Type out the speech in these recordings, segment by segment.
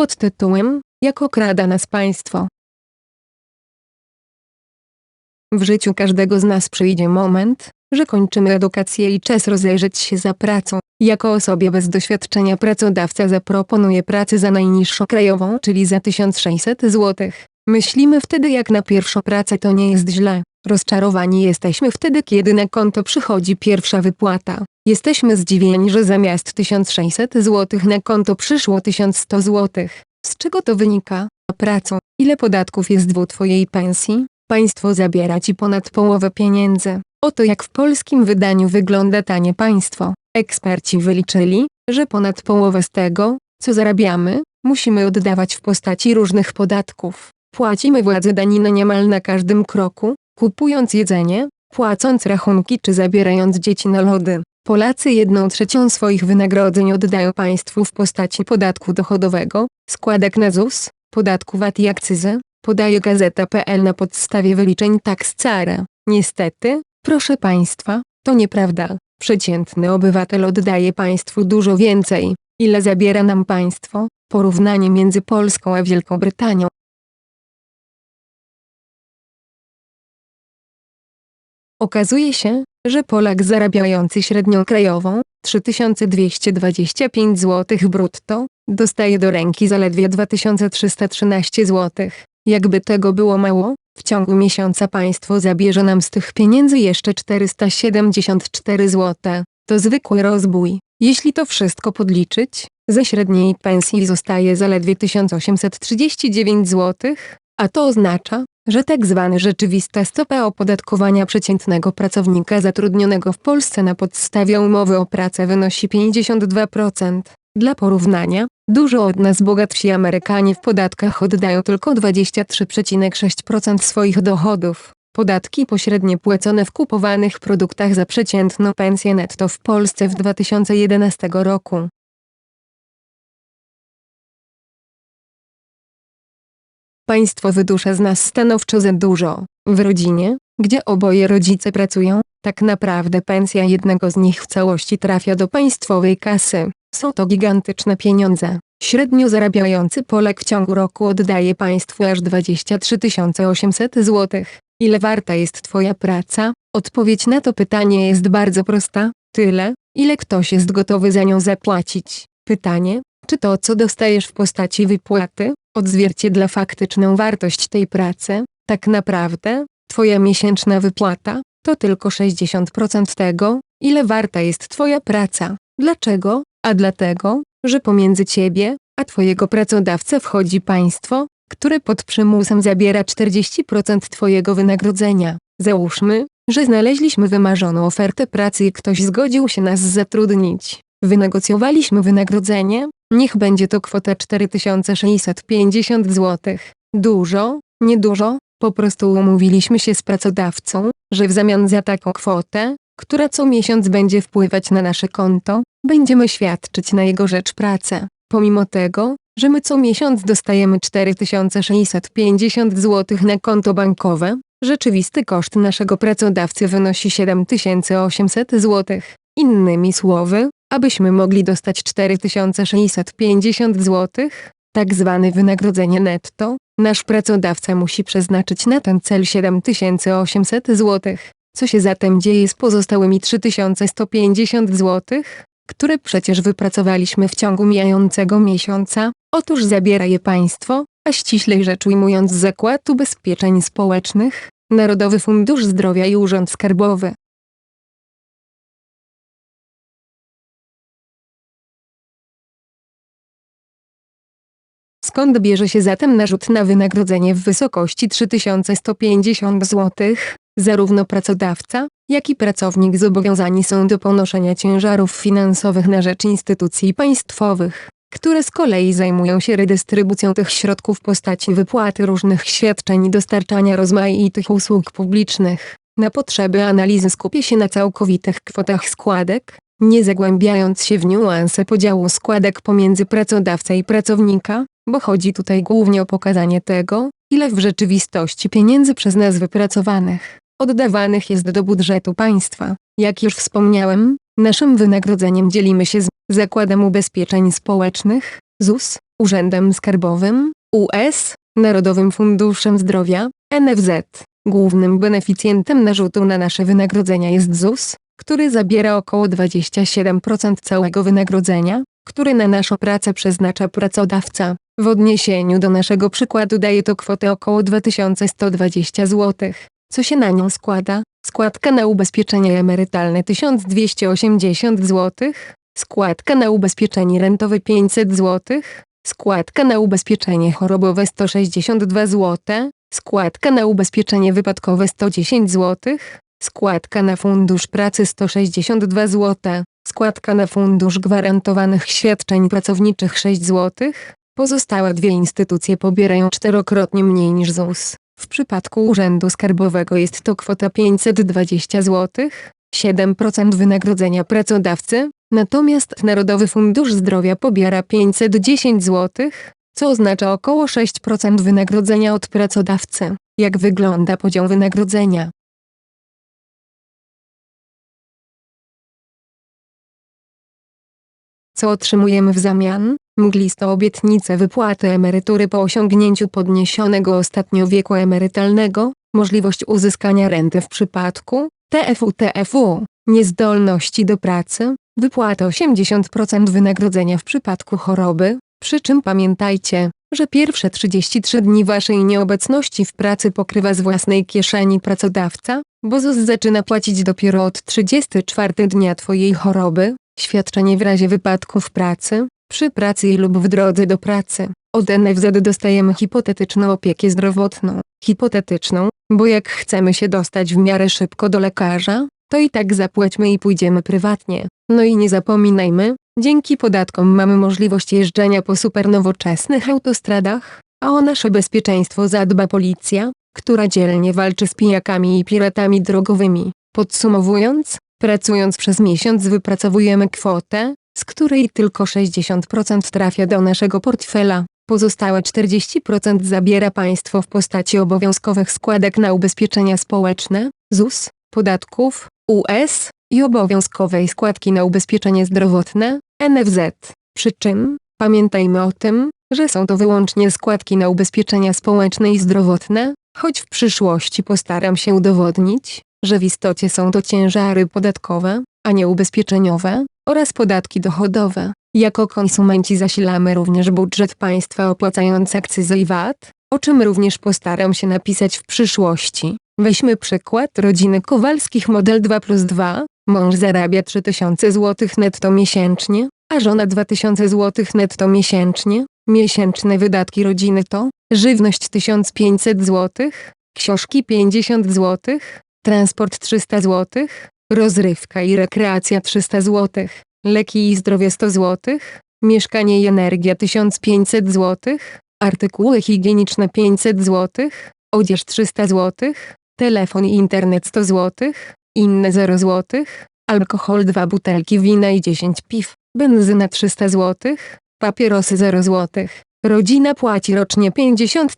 Pod tytułem Jak okrada nas państwo. W życiu każdego z nas przyjdzie moment, że kończymy edukację i czas rozejrzeć się za pracą. Jako osobie bez doświadczenia pracodawca zaproponuje pracę za najniższą krajową, czyli za 1600 zł. Myślimy wtedy jak na pierwszą pracę to nie jest źle. Rozczarowani jesteśmy wtedy kiedy na konto przychodzi pierwsza wypłata. Jesteśmy zdziwieni, że zamiast 1600 zł na konto przyszło 1100 zł. Z czego to wynika? Pracą. Ile podatków jest w twojej pensji? Państwo zabiera ci ponad połowę pieniędzy. Oto jak w polskim wydaniu wygląda tanie państwo. Eksperci wyliczyli, że ponad połowę z tego, co zarabiamy, musimy oddawać w postaci różnych podatków. Płacimy władzy daninę niemal na każdym kroku, kupując jedzenie, płacąc rachunki czy zabierając dzieci na lody. Polacy jedną trzecią swoich wynagrodzeń oddają państwu w postaci podatku dochodowego, składek na ZUS, podatku VAT i akcyzy, podaje Gazeta.pl na podstawie wyliczeń Taxcara. Niestety, proszę państwa, to nieprawda. Przeciętny obywatel oddaje państwu dużo więcej. Ile zabiera nam państwo? Porównanie między Polską a Wielką Brytanią. Okazuje się, że Polak zarabiający średnią krajową 3225 zł brutto dostaje do ręki zaledwie 2313 zł. Jakby tego było mało, w ciągu miesiąca państwo zabierze nam z tych pieniędzy jeszcze 474 zł. To zwykły rozbój. Jeśli to wszystko podliczyć, ze średniej pensji zostaje zaledwie 1839 zł, a to oznacza, że tak zwany rzeczywista stopa opodatkowania przeciętnego pracownika zatrudnionego w Polsce na podstawie umowy o pracę wynosi 52%. Dla porównania, dużo od nas bogatsi Amerykanie w podatkach oddają tylko 23,6% swoich dochodów. Podatki pośrednie płacone w kupowanych produktach za przeciętną pensję netto w Polsce w 2011 roku Państwo wydusza z nas stanowczo za dużo. W rodzinie, gdzie oboje rodzice pracują, tak naprawdę pensja jednego z nich w całości trafia do państwowej kasy. Są to gigantyczne pieniądze. Średnio zarabiający Polak w ciągu roku oddaje państwu aż 23 800 zł. Ile warta jest twoja praca? Odpowiedź na to pytanie jest bardzo prosta. Tyle, ile ktoś jest gotowy za nią zapłacić. Pytanie, czy to co dostajesz w postaci wypłaty, odzwierciedla faktyczną wartość tej pracy, tak naprawdę, twoja miesięczna wypłata, to tylko 60% tego, ile warta jest twoja praca. Dlaczego? A dlatego, że pomiędzy ciebie, a twojego pracodawcę wchodzi państwo, które pod przymusem zabiera 40% twojego wynagrodzenia. Załóżmy, że znaleźliśmy wymarzoną ofertę pracy i ktoś zgodził się nas zatrudnić. Wynegocjowaliśmy wynagrodzenie, niech będzie to kwota 4650 zł. Dużo, niedużo, po prostu umówiliśmy się z pracodawcą, że w zamian za taką kwotę, która co miesiąc będzie wpływać na nasze konto, będziemy świadczyć na jego rzecz pracę. Pomimo tego, że my co miesiąc dostajemy 4650 zł na konto bankowe, rzeczywisty koszt naszego pracodawcy wynosi 7800 zł. Innymi słowy, abyśmy mogli dostać 4650 zł, tak zwane wynagrodzenie netto, nasz pracodawca musi przeznaczyć na ten cel 7800 zł. Co się zatem dzieje z pozostałymi 3150 zł, które przecież wypracowaliśmy w ciągu mijającego miesiąca? Otóż zabiera je państwo, a ściślej rzecz ujmując Zakład Ubezpieczeń Społecznych, Narodowy Fundusz Zdrowia i Urząd Skarbowy. Skąd bierze się zatem narzut na wynagrodzenie w wysokości 3150 zł? Zarówno pracodawca, jak i pracownik zobowiązani są do ponoszenia ciężarów finansowych na rzecz instytucji państwowych, które z kolei zajmują się redystrybucją tych środków w postaci wypłaty różnych świadczeń i dostarczania rozmaitych usług publicznych. Na potrzeby analizy skupię się na całkowitych kwotach składek, nie zagłębiając się w niuanse podziału składek pomiędzy pracodawcę i pracownika, bo chodzi tutaj głównie o pokazanie tego, ile w rzeczywistości pieniędzy przez nas wypracowanych, oddawanych jest do budżetu państwa. Jak już wspomniałem, naszym wynagrodzeniem dzielimy się z Zakładem Ubezpieczeń Społecznych, ZUS, Urzędem Skarbowym, US, Narodowym Funduszem Zdrowia, NFZ. Głównym beneficjentem narzutu na nasze wynagrodzenia jest ZUS, który zabiera około 27% całego wynagrodzenia, który na naszą pracę przeznacza pracodawca. W odniesieniu do naszego przykładu daje to kwotę około 2120 zł. Co się na nią składa? Składka na ubezpieczenie emerytalne 1280 zł, składka na ubezpieczenie rentowe 500 zł, składka na ubezpieczenie chorobowe 162 zł, składka na ubezpieczenie wypadkowe 110 zł, składka na fundusz pracy 162 zł, składka na fundusz gwarantowanych świadczeń pracowniczych 6 zł. Pozostałe dwie instytucje pobierają czterokrotnie mniej niż ZUS. W przypadku Urzędu Skarbowego jest to kwota 520 zł, 7% wynagrodzenia pracodawcy, natomiast Narodowy Fundusz Zdrowia pobiera 510 zł, co oznacza około 6% wynagrodzenia od pracodawcy. Jak wygląda podział wynagrodzenia? Co otrzymujemy w zamian? Mgliste obietnice wypłaty emerytury po osiągnięciu podniesionego ostatnio wieku emerytalnego, możliwość uzyskania renty w przypadku TFU-TFU, niezdolności do pracy, wypłata 80% wynagrodzenia w przypadku choroby, przy czym pamiętajcie, że pierwsze 33 dni waszej nieobecności w pracy pokrywa z własnej kieszeni pracodawca, bo ZUS zaczyna płacić dopiero od 34 dnia twojej choroby, świadczenie w razie wypadku w pracy, przy pracy lub w drodze do pracy. Od NFZ dostajemy hipotetyczną opiekę zdrowotną. Hipotetyczną, bo jak chcemy się dostać w miarę szybko do lekarza, to i tak zapłaćmy i pójdziemy prywatnie. No i nie zapominajmy, dzięki podatkom mamy możliwość jeżdżenia po supernowoczesnych autostradach, a o nasze bezpieczeństwo zadba policja, która dzielnie walczy z pijakami i piratami drogowymi. Podsumowując, pracując przez miesiąc wypracowujemy kwotę, z której tylko 60% trafia do naszego portfela. Pozostałe 40% zabiera państwo w postaci obowiązkowych składek na ubezpieczenia społeczne, ZUS, podatków, US i obowiązkowej składki na ubezpieczenie zdrowotne, NFZ. Przy czym, pamiętajmy o tym, że są to wyłącznie składki na ubezpieczenia społeczne i zdrowotne, choć w przyszłości postaram się udowodnić, że w istocie są to ciężary podatkowe, a nie ubezpieczeniowe, oraz podatki dochodowe. Jako konsumenci zasilamy również budżet państwa opłacając akcyzę i VAT, o czym również postaram się napisać w przyszłości. Weźmy przykład rodziny Kowalskich model 2 plus 2. Mąż zarabia 3000 zł netto miesięcznie, a żona 2000 zł netto miesięcznie. Miesięczne wydatki rodziny to żywność 1500 zł, książki 50 zł, transport 300 zł, rozrywka i rekreacja 300 zł, leki i zdrowie 100 zł, mieszkanie i energia 1500 zł, artykuły higieniczne 500 zł, odzież 300 zł, telefon i internet 100 zł, inne 0 zł, alkohol 2 butelki wina i 10 piw, benzyna 300 zł, papierosy 0 zł. Rodzina płaci rocznie 50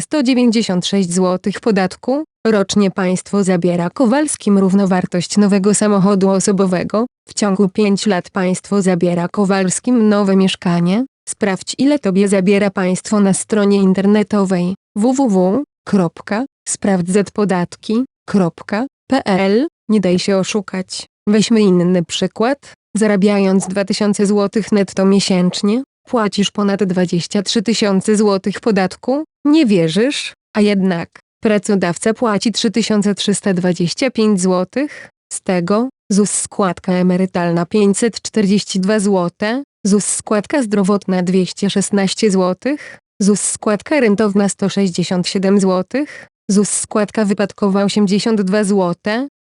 196 zł podatku, rocznie państwo zabiera Kowalskim równowartość nowego samochodu osobowego, w ciągu 5 lat państwo zabiera Kowalskim nowe mieszkanie, sprawdź ile tobie zabiera państwo na stronie internetowej www.sprawdzetpodatki.pl, nie daj się oszukać. Weźmy inny przykład, zarabiając 2000 zł netto miesięcznie, Płacisz ponad 23 tysiące złotych podatku? Nie wierzysz? A jednak, pracodawca płaci 3325 złotych, z tego, ZUS składka emerytalna 542 zł, ZUS składka zdrowotna 216 zł, ZUS składka rentowna 167 zł, ZUS składka wypadkowa 82 zł,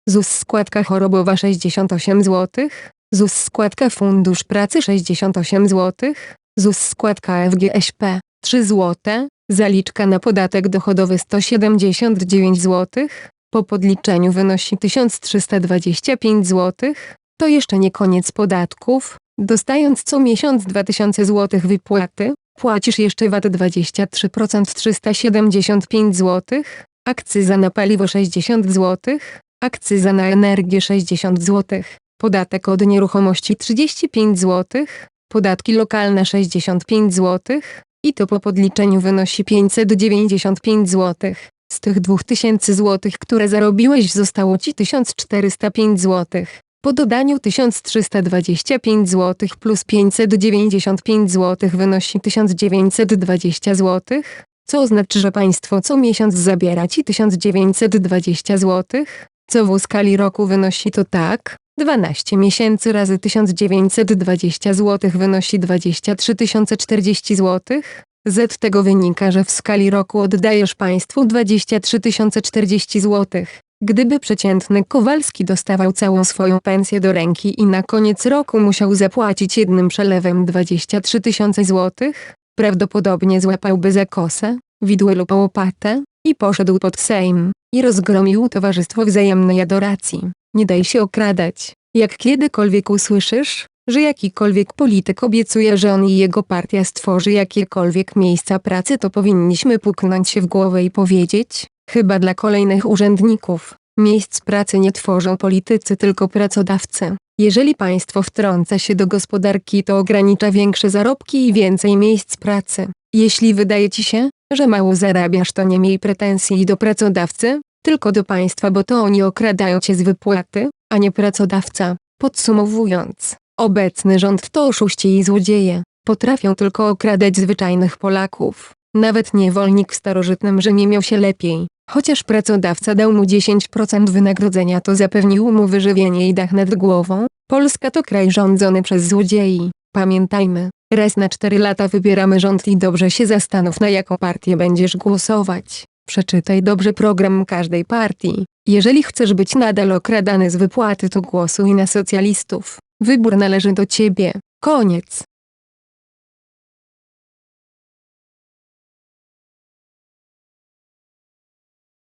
ZUS składka chorobowa 68 zł, ZUS składka fundusz pracy 68 zł, ZUS składka FGŚP 3 zł, zaliczka na podatek dochodowy 179 zł, po podliczeniu wynosi 1325 zł, to jeszcze nie koniec podatków, dostając co miesiąc 2000 zł wypłaty, płacisz jeszcze VAT 23% 375 zł, akcyza na paliwo 60 zł, akcyza na energię 60 zł, podatek od nieruchomości 35 zł, podatki lokalne 65 zł i to po podliczeniu wynosi 595 zł. Z tych 2000 zł, które zarobiłeś zostało ci 1405 zł. Po dodaniu 1325 zł plus 595 zł wynosi 1920 zł, co oznacza, że państwo co miesiąc zabiera ci 1920 zł, co w skali roku wynosi to tak, 12 miesięcy razy 1920 zł wynosi 23 040 zł. Z tego wynika, że w skali roku oddajesz państwu 23 040 zł. Gdyby przeciętny Kowalski dostawał całą swoją pensję do ręki i na koniec roku musiał zapłacić jednym przelewem 23 tysiące złotych, prawdopodobnie złapałby za kosę, widły lub łopatę i poszedł pod Sejm i rozgromił Towarzystwo Wzajemnej Adoracji. Nie daj się okradać. Jak kiedykolwiek usłyszysz, że jakikolwiek polityk obiecuje, że on i jego partia stworzy jakiekolwiek miejsca pracy, to powinniśmy puknąć się w głowę i powiedzieć, chyba dla kolejnych urzędników, miejsc pracy nie tworzą politycy, tylko pracodawcy. Jeżeli państwo wtrąca się do gospodarki, to ogranicza większe zarobki i więcej miejsc pracy. Jeśli wydaje ci się, że mało zarabiasz, to nie miej pretensji do pracodawcy, tylko do państwa, bo to oni okradają cię z wypłaty, a nie pracodawca. Podsumowując, obecny rząd to oszuści i złodzieje. Potrafią tylko okradać zwyczajnych Polaków. Nawet niewolnik w starożytnym Rzymie miał się lepiej. Chociaż pracodawca dał mu 10% wynagrodzenia, to zapewnił mu wyżywienie i dach nad głową. Polska to kraj rządzony przez złodziei. Pamiętajmy, raz na 4 lata wybieramy rząd i dobrze się zastanów na jaką partię będziesz głosować. Przeczytaj dobrze program każdej partii. Jeżeli chcesz być nadal okradany z wypłaty, to głosuj na socjalistów. Wybór należy do ciebie. Koniec.